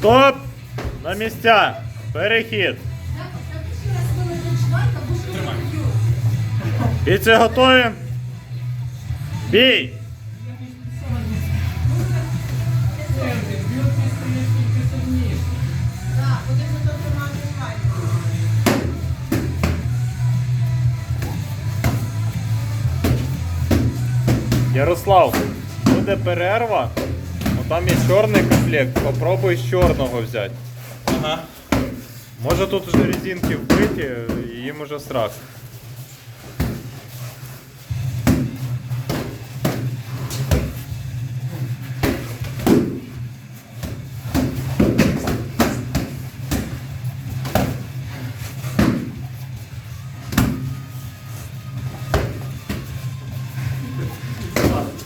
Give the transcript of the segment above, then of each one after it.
Стоп! На місця! Перехід! Бійці готові? Бій! Ярослав, буде перерва. Там є чорний комплект. Попробуй з чорного взяти. Ага. Може тут вже резинки вбиті, їм уже страх.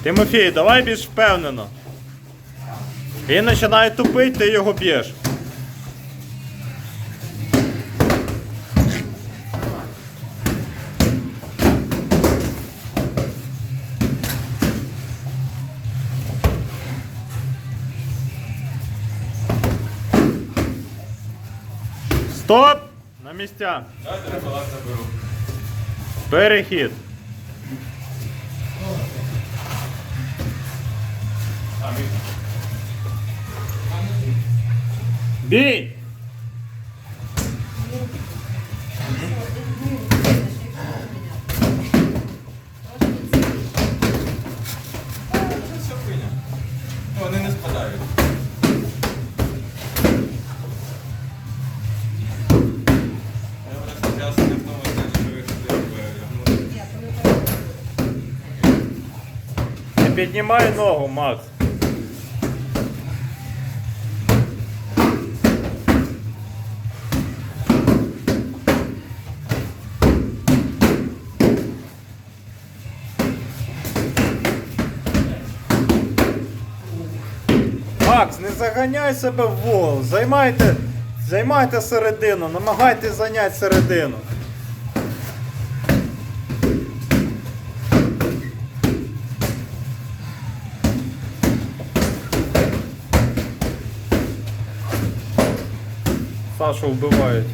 Тимофій, давай більш впевнено. Він починає тупити, ти його б'єш. Стоп! На місця. Давайте я палак заберу. Перехід. А. ви хотіли Не піднімай ногу, Макс. Макс, не заганяй себе в вол. Займайте, займайте середину, намагайтесь зайняти середину. Сашу вбивають.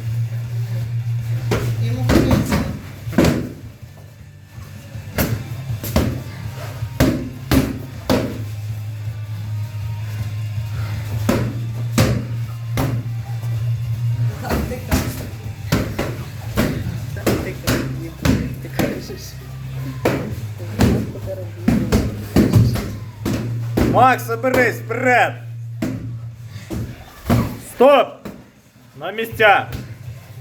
Макс, соберись, вперед! Стоп! На місця!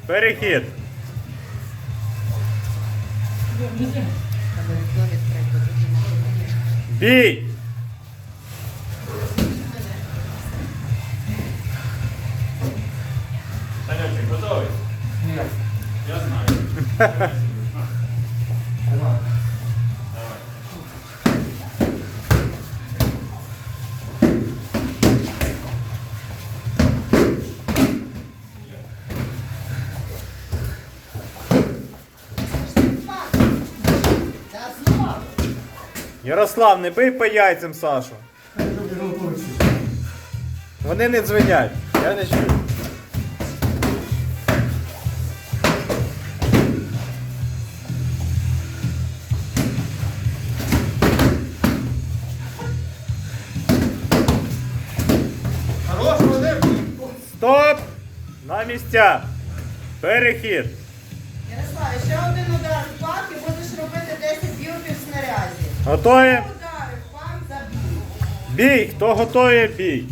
Перехід! Бій! Санечек, готовий? Ні. Я знаю. Ярослав, не бий по яйцям Сашу. Вони не дзвенять. Я не чую. Стоп! На місця! Перехід! Ярослав, ще один удар в пах і будеш Готові? Бій! Хто готовий, бій!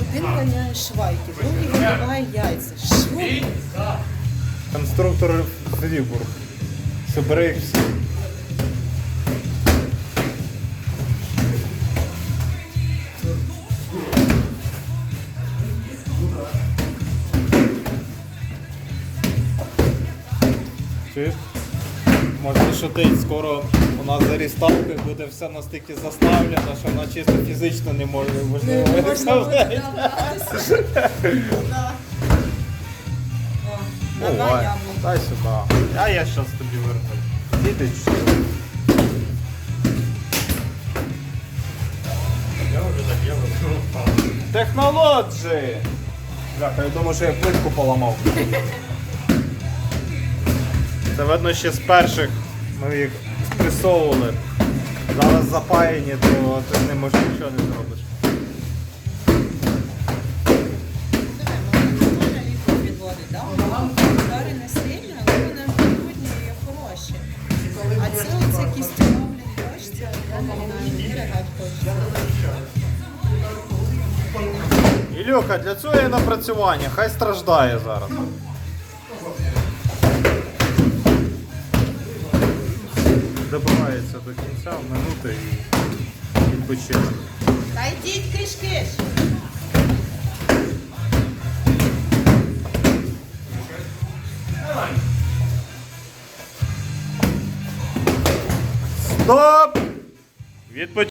Один ганяє швайки, другий вибиває яйця. Що? Конструктор Фрібург. Собери їх всі. Може що ти скоро у нас за ріставки буде все настільки заставлено, що вона чисто фізично не може можливо виставляти. Дай сюди. А я зараз тобі верну. Діти сюди. Я вже так, Технології! Бляха, я думаю, що я плитку поламав. Це видно ще з перших ми їх спресовували. Зараз запаяні, то ти ними вже нічого не зробиш. Не. А це оце не регать хочеться. Ілюха, для цього є напрацювання, хай страждає зараз. Добирається до кінця, минути і відпочинок. Та йдіть киш-киш. Стоп! Відпочинок.